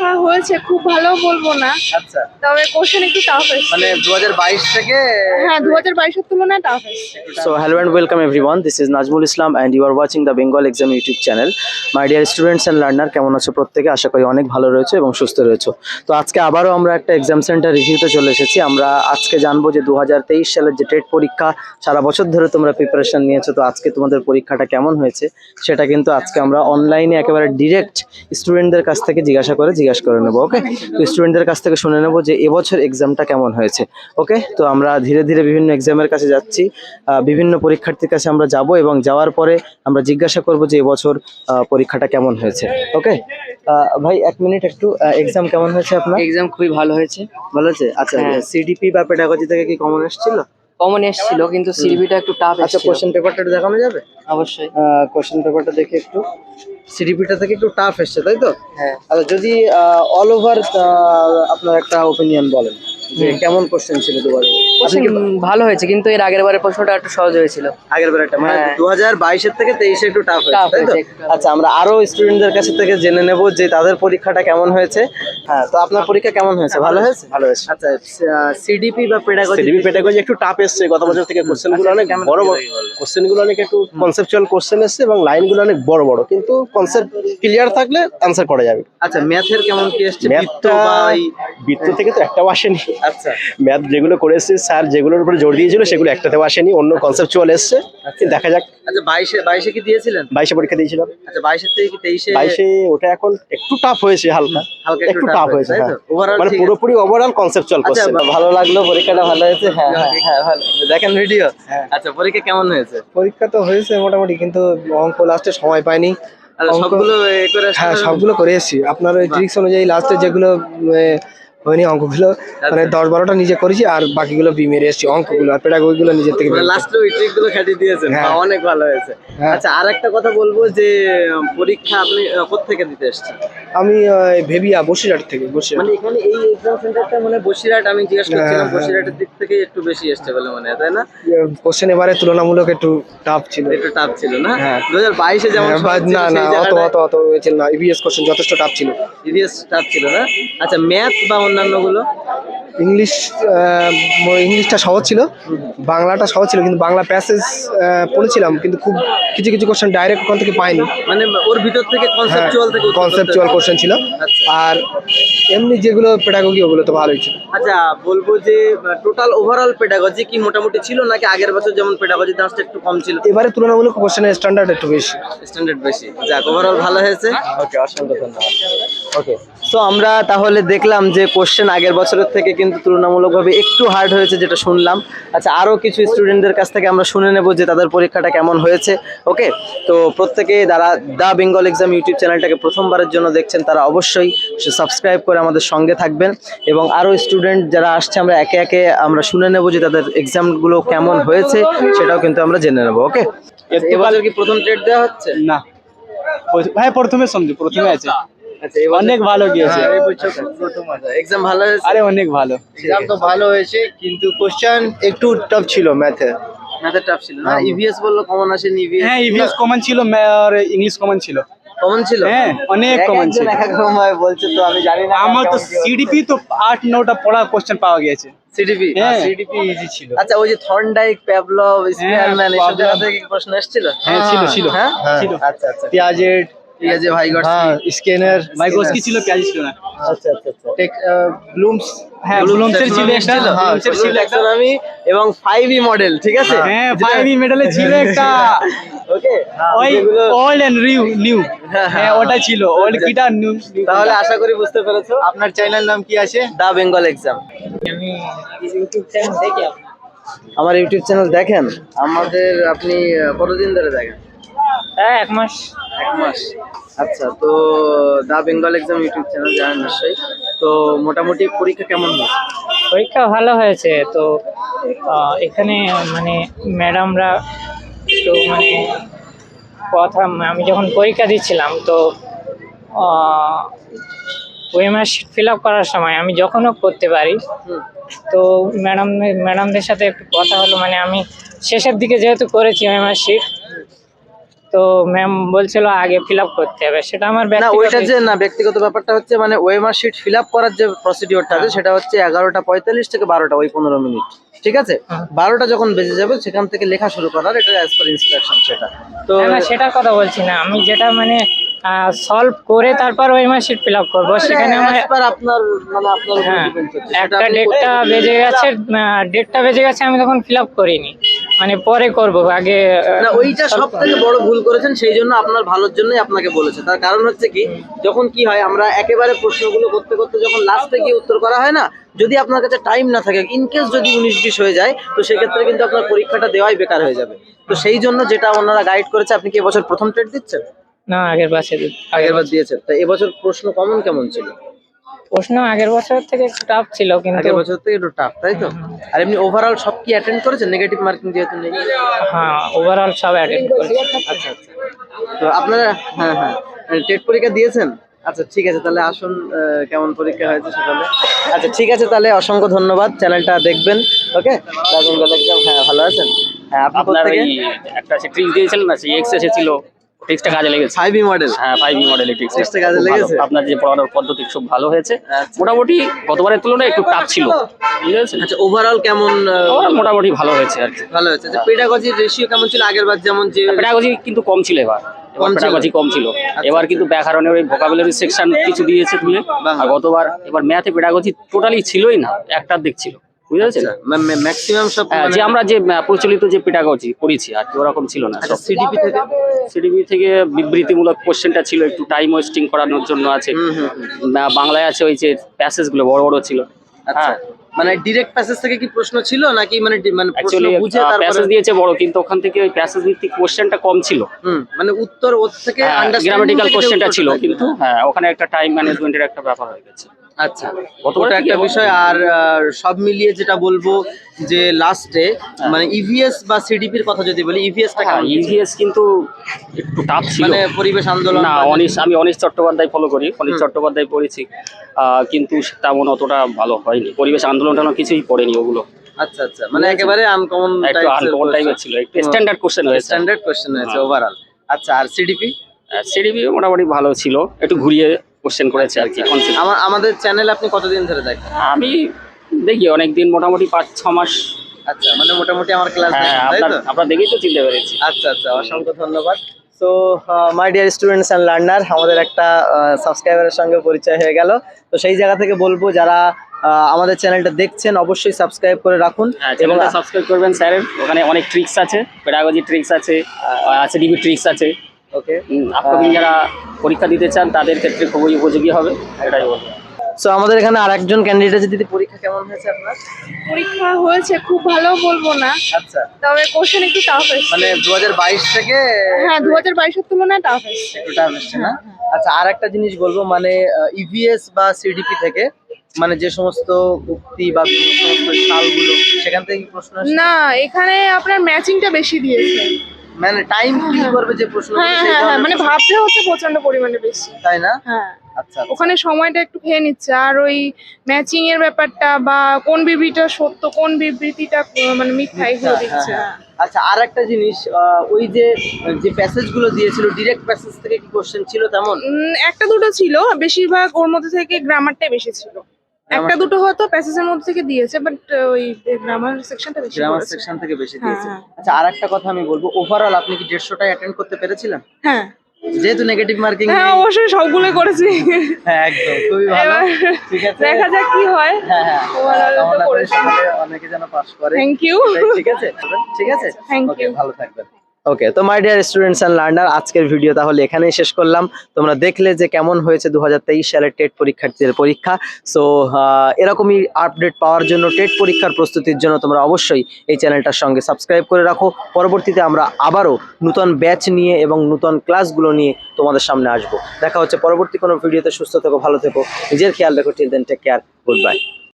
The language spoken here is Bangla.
হ্যাঁ হয়েছে খুব ভালো বলব না। আচ্ছা। তবে কোশ্চেন একটু টাফ এসেছে। মানে দু থেকে হ্যাঁ দু হাজার বাইশের তুলনায় টাফ এসেছে। So hello and welcome everyone. This is Najmul Islam and you are watching the Bengal Exam YouTube channel. My dear students and learner কেমন আছো প্রত্যেকে? আশা করি অনেক ভালো রয়েছে এবং সুস্থ রয়েছে। তো আজকে আবারও আমরা একটা এক্সাম সেন্টার রিভিউতে চলে এসেছি। আমরা আজকে জানব যে দু হাজার তেইশ সালের যে টেট পরীক্ষা সারা বছর ধরে তোমরা প্রিপারেশন নিয়েছো তো আজকে তোমাদের পরীক্ষাটা কেমন হয়েছে? সেটা কিন্তু আজকে আমরা অনলাইনে একেবারে ডিরেক্ট স্টুডেন্টদের কাছ থেকে জিজ্ঞাসা করে জিজ্ঞাসা করে নেব ওকে তো স্টুডেন্টদের কাছ থেকে শুনে নেব যে এবছর এক্সামটা কেমন হয়েছে ওকে তো আমরা ধীরে ধীরে বিভিন্ন এক্সামের কাছে যাচ্ছি বিভিন্ন পরীক্ষার্থীর কাছে আমরা যাব এবং যাওয়ার পরে আমরা জিজ্ঞাসা করব যে এবছর পরীক্ষাটা কেমন হয়েছে ওকে ভাই এক মিনিট একটু এক্সাম কেমন হয়েছে আপনার? এক্সাম খুবই ভালো হয়েছে। ভালো হয়েছে? আচ্ছা হ্যাঁ। সিডিপি বা পেডাগজি থেকে কি কমন এসেছিল? কমন এসেছিল কিন্তু সিলবিটা একটু টাফ আচ্ছা কোশ্চেন পেপারটা একটু দেখানো যাবে? অবশ্যই। কোশ্চেন পেপারটা দেখে একটু। সিডিপিটা থেকে একটু টাফ এসেছে তাই তো? হ্যাঁ। আচ্ছা যদি অল ওভার আপনার একটা ওপিনিয়ন বলেন। যে কেমন কোশ্চেন ছিল দুবার? ভালো হয়েছে কিন্তু এর আগের বারের প্রশ্নটা একটু সহজ হয়েছিল। আগের বার একটা মানে হ্যাঁ। দু হাজার বাইশের থেকে তেইশে একটু টাফ হয়েছে তাই তো? হয়েছে, আচ্ছা আমরা আরও স্টুডেন্টদের কাছে থেকে জেনে নেব যে তাদের পরীক্ষাটা কেমন হয়েছে। হ্যাঁ তো আপনার পরীক্ষা কেমন হয়েছে? ভালো হয়েছে? ভালো হয়েছে। আচ্ছা সিডিপি বা পেডাগজি সিডিবি পেটাগজি একটু টাফ এসছে গত বছর থেকে কোশ্চেনগুলো অনেক বড় বড় কোশ্চেনগুলো অনেক একটু কনসেপচুয়াল কোশ্চেন এসছে এবং লাইনগুলো অনেক বড় বড় কিন্তু কনসেপ্ট ক্লিয়ার থাকলে আনসার করা যাবে। আচ্ছা ম্যাথের কেমন কি এসছে? বৃত্ত ম্যাথটা বা বৃত্ত থেকে তো একটাও আসেনি। আচ্ছা ম্যাথ যেগুলো করেছে স্যার যেগুলোর উপরে জোর দিয়েছিল সেগুলো একটাতেও আসেনি অন্য কনসেপচুয়াল এসছে। কিন্তু দেখা যাক। আচ্ছা বাইশে বাইশে কি দিয়েছিলেন? বাইশে পরীক্ষা দিয়েছিলাম। আচ্ছা বাইশের থেকে কি তেইশে? বাইশে ওটা এখন একটু টাফ হয়েছে হালকা। হালকা একটু টাফ হয়েছে? হ্যাঁ। মানে পুরোপুরি ওভারঅল কনসেপচুয়াল আচ্ছা কোশ্চেন ভালো লাগল পরীক্ষাটা ভালো হয়েছে? হ্যাঁ হ্যাঁ হ্যাঁ ভালো। দেখেন ভিডিও আচ্ছা পরীক্ষা কেমন হয়েছে? পরীক্ষা তো হয়েছে মোটামুটি কিন্তু অঙ্ক লাস্টে সময় পাইনি। আচ্ছা সবগুলো হ্যাঁ সবগুলো করে এসেছি। আপনার ওই ট্রিক্স অনুযায়ী লাস্টে যেগুলো হয়নি অঙ্কগুলো মানে দশ বারোটা নিজে করেছি আর বাকিগুলো বি মেরে এসেছি অঙ্কগুলো আর পেডাগোগুলো নিজের থেকে। লাস্টে ওই ট্রিকগুলো খাটিয়ে দিয়েছেন হ্যাঁ। অনেক ভালো হয়েছে। হ্যাঁ। আচ্ছা আর একটা কথা বলব যে পরীক্ষা আপনি কোত্থেকে দিতে এসেছেন? আমি ওই ভেবিয়া বসিরহাট থেকে বসিরহাট। মানে এখানে এই এক্সাম সেন্টারটা মানে বসিরহাট আমি জিজ্ঞেস করছিলাম হ্যাঁ, বসিরহাটের দিক থেকে একটু বেশি এসছে বলে মনে হয় তাই না? কোশ্চেন এবারে তুলনামূলক একটু টাফ ছিল। একটু টাফ ছিল না। দু হাজার বাইশে যেমন না না অত অত অত হয়েছিল না ইবিএস কোশ্চেন যথেষ্ট টাফ ছিল। ইতিহাস টাফ ছিল না? আচ্ছা ম্যাথ বা অন্যান্যগুলো ইংলিশ ইংলিশটা সহজ ছিল বাংলাটা সহজ ছিল কিন্তু বাংলা প্যাসেজ পড়েছিলাম কিন্তু খুব কিছু কিছু কোশ্চেন ডাইরেক্ট ওখান থেকে পাইনি। মানে ওর ভিতর থেকে হ্যাঁ কনসেপচুয়াল থেকে কনসেপচুয়াল কোশ্চেন ছিল। আচ্ছা। আর এমনি যেগুলো পেডাগোগি ওগুলো তো ভালোই ছিল। আচ্ছা বলব যে টোটাল ওভারঅল পেডাগজি কি মোটামুটি ছিল নাকি আগের বছর যেমন পেডাগজি দাঁড়টা একটু কম ছিল? এবারে তুলনামূলক কোশ্চেনের স্ট্যান্ডার্ড একটু বেশি। স্ট্যান্ডার্ড বেশি। যাক ওভারঅল ভালো হয়েছে। ওকে অসংখ্য ধন্যবাদ। ওকে তো আমরা তাহলে দেখলাম যে কোশ্চেন আগের বছরের থেকে কিন্তু তুলনামূলকভাবে একটু হার্ড হয়েছে যেটা শুনলাম। আচ্ছা আরও কিছু স্টুডেন্টদের কাছ থেকে আমরা শুনে নেব যে তাদের পরীক্ষাটা কেমন হয়েছে ওকে তো প্রত্যেকে যারা দ্য বেঙ্গল এক্সাম ইউটিউব চ্যানেলটাকে প্রথমবারের জন্য দেখছেন তারা অবশ্যই সাবস্ক্রাইব করে আমাদের সঙ্গে থাকবেন। এবং আরও স্টুডেন্ট যারা আসছে আমরা একে একে আমরা শুনে নেব যে তাদের এক্সামগুলো কেমন হয়েছে সেটাও কিন্তু আমরা জেনে নেব ওকে এবার কি প্রথম ট্রেড দেওয়া হচ্ছে? না। ভাই প্রথমে সমঝো প্রথমে আছে। আচ্ছা অনেক ভালো গিয়েছে। এক্সাম ভালো হয়েছে? আরে অনেক ভালো। এক্সাম তো ভালো হয়েছে কিন্তু কোশ্চেন একটু টাফ ছিল ম্যাথে ম্যাথের টাফ ছিল না? ইভিএস বলল কমন আসেনি ইভিএস হ্যাঁ ইভিএস কমন ছিল আর ইংলিশ কমন ছিল। কমন ছিল? হ্যাঁ অনেক কমন ছিল। এক এক বলছে তো আমি জানি না আমার তো সিডিপি তো আট নটা পড়া কোশ্চেন পাওয়া গিয়েছে। সিডিপি হ্যাঁ। সিডিপি ইজি ছিল। আচ্ছা ওই যে থর্নডাইক প্যাভলভ স্পিয়ারম্যান এসব জায়গা থেকে প্রশ্ন এসেছিল? হ্যাঁ ছিল ছিল। হ্যাঁ? ছিল। আচ্ছা আচ্ছা। পেঁয়াজের ঠিক আছে ভাই হ্যাঁ স্ক্যানার মাইক্রোস্কি ছিল পেঁয়াজ ছিল না আচ্ছা আচ্ছা আচ্ছা। টেক ব্লুমস হ্যাঁ ব্লুমসের ছিল একটা। ব্লুমসের ছিল একটা। ট্যাক্সোনমি এবং 5e মডেল ঠিক আছে? হ্যাঁ ফাইভ মেডালে ছিল একটা। ওকে ওই ওল্ড এন্ড নিউ নিউ হ্যাঁ ওটা ছিল। ওল্ড কিটা নিউ তাহলে আশা করি বুঝতে পেরেছ। আপনার চ্যানেল নাম কি আছে? The Bengal exam. YouTube channel আমার ইউটিউব চ্যানেল দেখেন? আমাদের আপনি কতদিন ধরে দেখেন? হ্যাঁ এক মাস। এক মাস। আচ্ছা তো the Bengal exam YouTube channel জানেন নিশ্চয়ই। তো মোটামুটি পরীক্ষা কেমন হয়েছে? পরীক্ষা ভালো হয়েছে তো এখানে মানে ম্যাডামরা তো মানে কথা আমি যখন পরীক্ষা দিচ্ছিলাম তো ওয়েমার শিট ফিল আপ করার সময় আমি যখনও করতে পারি তো ম্যাডাম ম্যাডামদের সাথে একটু কথা হলো মানে আমি শেষের দিকে যেহেতু করেছি ওয়েমার শিট তো ম্যাম বলছিল আগে ফিল করতে হবে। সেটা আমার না ওইটা যে না ব্যক্তিগত ব্যাপারটা হচ্ছে মানে ওয়েমার শিট ফিল করার যে প্রসিডিওরটা আছে সেটা হচ্ছে এগারোটা পঁয়তাল্লিশ থেকে বারোটা ওই পনেরো মিনিট। ঠিক আছে? হ্যাঁ। বারোটা যখন বেজে যাবে সেখান থেকে লেখা শুরু করার এটা অ্যাজ পার ইনস্ট্রাকশন সেটা। তো না সেটার কথা বলছি না। আমি যেটা মানে সলভ করে তারপর ওই মার্কশিট ফিল আপ করব। সেখানে আমার আপনার মানে আপনার হ্যাঁ। একটা ডেটটা বেজে গেছে ডেটটা বেজে গেছে আমি তখন ফিল আপ করিনি। মানে পরে করব আগে না ওইটা সব থেকে বড় ভুল করেছেন সেই জন্য আপনার ভালোর জন্যই আপনাকে বলেছে। তার কারণ হচ্ছে কি যখন কি হয় আমরা একেবারে প্রশ্নগুলো করতে করতে যখন লাস্টে গিয়ে উত্তর করা হয় না যদি আপনার কাছে টাইম না থাকে ইনকেস যদি উনিশ বিশ হয়ে যায় তো সেক্ষেত্রে কিন্তু আপনার পরীক্ষাটা দেওয়াই বেকার হয়ে যাবে। তো সেই জন্য যেটা ওনারা গাইড করেছে আপনি কি এবছর প্রথম টেট দিচ্ছেন? না আগের বছর আগের বার দিয়েছেন। তো এবছর প্রশ্ন কমন কেমন ছিল? প্রশ্ন আগের বছর থেকে একটু টাফ ছিল কিন্তু আগের বছর থেকে একটু টাফ তাই তো? আর এমনি ওভারঅল সব কি অ্যাটেন্ড করেছেন নেগেটিভ মার্কিং যেহেতু নেই। হ্যাঁ ওভারঅল সব অ্যাটেন্ড করেছি। আচ্ছা আচ্ছা। তো আপনারা হ্যাঁ হ্যাঁ। টেট পরীক্ষা দিয়েছেন? আচ্ছা ঠিক আছে তাহলে আসুন আহ, কেমন পরীক্ষা হয়েছে সেখানে। আচ্ছা ঠিক আছে তাহলে অসংখ্য ধন্যবাদ। চ্যানেলটা দেখবেন ওকে? হ্যাঁ ভালো আছেন হ্যাঁ আপনি আপনার একটা সে ট্রিক্স দিয়েছিলেন না সেই এক্স এসেছিল। ট্রিক্সটা কাজে লেগেছে। ফাইভ মডেল হ্যাঁ ফাইভ ই ট্রিক্স Tricks কাজে লেগেছে? আপনার যে পড়ানোর পদ্ধতি খুব ভালো হয়েছে। আচ্ছা। মোটামুটি গতবারের তুলনায় একটু টাফ ছিল। আচ্ছা ওভারঅল কেমন মোটামুটি ভালো হয়েছে আর কি। ভালো হয়েছে। আচ্ছা পেডাগজির রেশিও কেমন ছিল আগের বার? যেমন যে পেডাগজি কিন্তু কম ছিল এবার। এবার কম ছিল? ছিল। এবার কিন্তু ব্যাকরণের ওই ভোকাবুলারি সেকশন কিছু দিয়েছে তুলে। আর গতবার এবার ম্যাথে পেডাগজি টোটালি ছিলই না একটার দিক ছিল বুঝেছেন ম্যাক্সিমাম সব হ্যাঁ, মানে- যে আমরা যে প্রচলিত যে পড়েছি আর কি ওরকম ছিল না। আচ্ছা সিডিপি থেকে সিডিবি থেকে বিবৃতিমূলক কোশ্চেনটা ছিল একটু টাইম ওয়েস্টিং করানোর জন্য আছে। বাংলায় আছে ওই যে বড় বড় ছিল। আচ্ছা। হ্যাঁ। মানে প্যাসেজ থেকে কি প্রশ্ন ছিল নাকি মানে মানে প্রশ্ন বুঝে প্যাসেজ দিয়েছে বড় কিন্তু ওখান থেকে ওই প্যাসেজ ভিত্তিক কোশ্চেনটা কম ছিল। মানে উত্তর ওর থেকে আন্ডারস্ট্যান্ডিং গ্রামাটিক্যাল কোশ্চেনটা ছিল কিন্তু হ্যাঁ ওখানে একটা টাইম ম্যানেজমেন্টের একটা ব্যাপার হয়ে গেছে। আচ্ছা। ওটা একটা বিষয় আর সব মিলিয়ে যেটা বলব যে লাস্টে মানে ইভিএস বা সিডিপির কথা যদি বলি ইভিএসটা হ্যাঁ ইভিএস কিন্তু একটু টাফ ছিল। মানে পরিবেশ আন্দোলন না অনিশ আমি অনিশ চট্টোপাধ্যায় ফলো করি অনিশ চট্টোপাধ্যায় পড়েছি। কিন্তু তেমন অতটা ভালো হয়নি। পরিবেশ আন্দোলন টানো কিছুই পড়েনি ওগুলো। আচ্ছা আচ্ছা। মানে একেবারে আনকমন একটু আনকমন টাইপের ছিল। একটু স্ট্যান্ডার্ড কোশ্চেন হয়েছে। স্ট্যান্ডার্ড কোশ্চেন হয়েছে হ্যাঁ। ওভারঅল আচ্ছা আর সিডিপি সিডিবি মোটামুটি ভালো ছিল। একটু ঘুরিয়ে কোশ্চেন করেছে আর কি। আমার আমাদের চ্যানেল আপনি কতদিন ধরে দেখেন? আমি দেখি অনেকদিন মোটামুটি পাঁচ ছ মাস। আচ্ছা মানে মোটামুটি আমার ক্লাস হ্যাঁ আপনার আপনার দেখেই তো চিনতে পেরেছি। আচ্ছা আচ্ছা অসংখ্য ধন্যবাদ। So my dear students and learner আমাদের একটা সাবস্ক্রাইবারের সঙ্গে পরিচয় হয়ে গেল। তো সেই জায়গা থেকে বলব যারা আমাদের চ্যানেলটা দেখছেন অবশ্যই সাবস্ক্রাইব করে রাখুন। হ্যাঁ এবং সাবস্ক্রাইব করবেন স্যারের ওখানে অনেক ট্রিক্স আছে পেডাগজি ট্রিক্স আছে আছে ডিবি ট্রিক্স আছে। ওকে আপকামিং যারা পরীক্ষা দিতে চান তাদের ক্ষেত্রে খুবই উপযোগী হবে এটাই বলব। সো আমাদের এখানে আর একজন ক্যান্ডিডেট দিদি পরীক্ষা কেমন হয়েছে আপনার? পরীক্ষা হয়েছে খুব ভালো বলব না। আচ্ছা। তবে কোশ্চেন একটু টাফ এসছে। মানে দুহাজার বাইশ থেকে হ্যাঁ দু হাজার বাইশের তুলনায় টাফ এসছে। একটু টাফ এসছে না? আচ্ছা আর একটা জিনিস বলব মানে ইভিএস বা সিডিপি থেকে মানে যে সমস্ত উক্তি বা সমস্ত সালগুলো সেখান থেকে কি প্রশ্ন আসে? না এখানে আপনার ম্যাচিংটা বেশি দিয়েছে। মানে টাইম ফিল করবে যে প্রশ্ন হ্যাঁ হ্যাঁ হ্যাঁ মানে ভাবতে হচ্ছে প্রচণ্ড পরিমাণে বেশি। তাই না? হ্যাঁ। আচ্ছা আচ্ছা। ওখানে সময়টা একটু খেয়ে নিচ্ছে। আর ওই ম্যাচিং এর ব্যাপারটা বা কোন বিবৃতিটা সত্য কোন বিবৃতিটা মানে মিথ্যা এগুলো হ্যাঁ, দিচ্ছে। হ্যাঁ। আচ্ছা আর একটা জিনিস ওই যে যে প্যাসেজগুলো দিয়েছিল ডিরেক্ট প্যাসেজ থেকে কি কোশ্চেন ছিল তেমন? একটা দুটো ছিল। বেশিরভাগ ওর মধ্যে থেকে গ্রামারটাই বেশি ছিল। একটা দুটো হয়তো প্যাসেজের মধ্যে থেকে দিয়েছে বাট ওই গ্রামার সেকশনটা বেশি গ্রামার সেকশন থেকে বেশি হ্যাঁ, দিয়েছে। হ্যাঁ। আচ্ছা আর একটা কথা আমি বলব ওভারঅল আপনি কি দেড়শোটাই অ্যাটেন্ড করতে পেরেছিলেন? হ্যাঁ। যেহেতু নেগেটিভ মার্কিং হ্যাঁ অবশ্যই সবগুলোই করেছি। হ্যাঁ একদম খুবই ভালো। ঠিক আছে? দেখা যাক কি হয়। হ্যাঁ হ্যাঁ। তো করেছি। অনেকে যেন পাস করে। থ্যাংক ইউ ঠিক আছে? ঠিক আছে Okay, you. ভালো থাকবেন। ওকে তো my dear students and learner আজকের ভিডিও তাহলে এখানেই শেষ করলাম। তোমরা দেখলে যে কেমন হয়েছে দু হাজার তেইশ সালের টেট পরীক্ষার্থীদের পরীক্ষা। সো এরকমই আপডেট পাওয়ার জন্য টেট পরীক্ষার প্রস্তুতির জন্য তোমরা অবশ্যই এই চ্যানেলটার সঙ্গে সাবস্ক্রাইব করে রাখো। পরবর্তীতে আমরা আবারও নূতন ব্যাচ নিয়ে এবং নূতন ক্লাসগুলো নিয়ে তোমাদের সামনে আসব। দেখা হচ্ছে পরবর্তী কোনো ভিডিওতে সুস্থ থেকো, ভালো থেকো। নিজের খেয়াল রেখো। Till then take care good bye